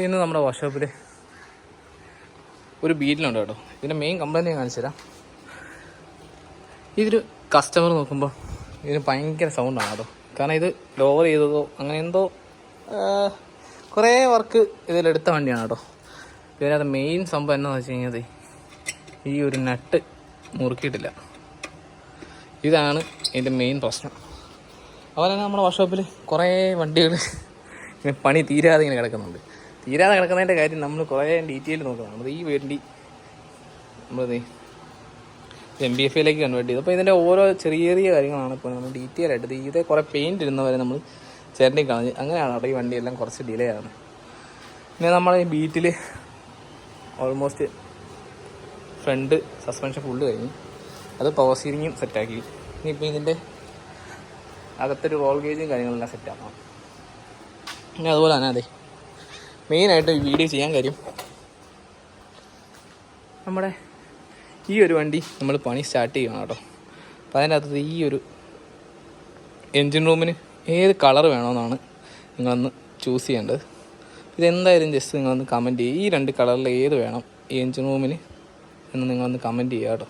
ഇന്ന് നമ്മുടെ വർക്ക്ഷോപ്പിൽ ഒരു ബീറ്റിലുണ്ട് കേട്ടോ. ഇതിന്റെ മെയിൻ കംപ്ലൈന്റ് ഞാൻ കാണിച്ചു തരാം. ഇതൊരു കസ്റ്റമർ നോക്കുമ്പോൾ ഇതിന് ഭയങ്കര സൗണ്ടാണ് കേട്ടോ. കാരണം ഇത് ലോവർ ചെയ്തതോ അങ്ങനെ എന്തോ കുറേ വർക്ക് ഇതിലെടുത്ത വണ്ടിയാണ് കേട്ടോ. ഇതിനകത്ത് മെയിൻ സംഭവം എന്താണെന്ന് വെച്ച് കഴിഞ്ഞാൽ ഈ ഒരു നട്ട് മുറുക്കിയിട്ടില്ല. ഇതാണ് ഇതിന്റെ മെയിൻ പ്രശ്നം. അതുപോലെ തന്നെ നമ്മുടെ വർക്ക്ഷോപ്പിൽ കുറേ വണ്ടികൾ പണി തീരാതെ ഇങ്ങനെ കിടക്കുന്നുണ്ട്. തീരാതെ കിടക്കുന്നതിന്റെ കാര്യം നമ്മൾ കുറേ ഡീറ്റെയിൽ നോക്കണം. നമ്മൾ ഈ വേണ്ടി നമ്മളത് എം ബി എഫ് എയിലേക്ക് കൺവേർട്ട് ചെയ്തു. അപ്പോൾ ഇതിന്റെ ഓരോ ചെറിയ ചെറിയ കാര്യങ്ങളാണ് ഇപ്പോൾ നമ്മൾ ഡീറ്റെയിൽ ആയിട്ട് ഇത് കുറേ ഇരുന്ന ഇരുന്നവരെ നമ്മൾ ചേരണ്ടി കളഞ്ഞ് അങ്ങനെയാണ് അവിടെ ഈ വണ്ടിയെല്ലാം കുറച്ച് ഡിലേ ആണ്. പിന്നെ നമ്മൾ ഈ Beetle almost front suspension full കഴിഞ്ഞു. അത് പവർ സ്റ്റിയറിങ്ങും സെറ്റാക്കി ഇനിയിപ്പോൾ ഇതിന്റെ അകത്തൊരു റോൾ ഗേജും കാര്യങ്ങളെല്ലാം സെറ്റാക്കണം പിന്നെ അതുപോലെ തന്നെ അതെ മെയിനായിട്ട് ഈ വീഡിയോ ചെയ്യാൻ കാര്യം നമ്മുടെ ഈ ഒരു വണ്ടി നമ്മൾ പണി സ്റ്റാർട്ട് ചെയ്യണം കേട്ടോ. അപ്പോൾ അതിന്റെ അകത്ത് ഈ ഒരു എൻജിൻ റൂമിന് ഏത് കളർ വേണമെന്നാണ് നിങ്ങളൊന്ന് ചൂസ് ചെയ്യേണ്ടത്. ഇതെന്തായാലും ജസ്റ്റ് നിങ്ങളൊന്ന് കമന്റ് ചെയ്യുക ഈ രണ്ട് കളറിൽ ഏത് വേണം? ഈ എൻജിൻ റൂമിന് എന്ന് നിങ്ങളൊന്ന് കമന്റ് ചെയ്യുക കേട്ടോ.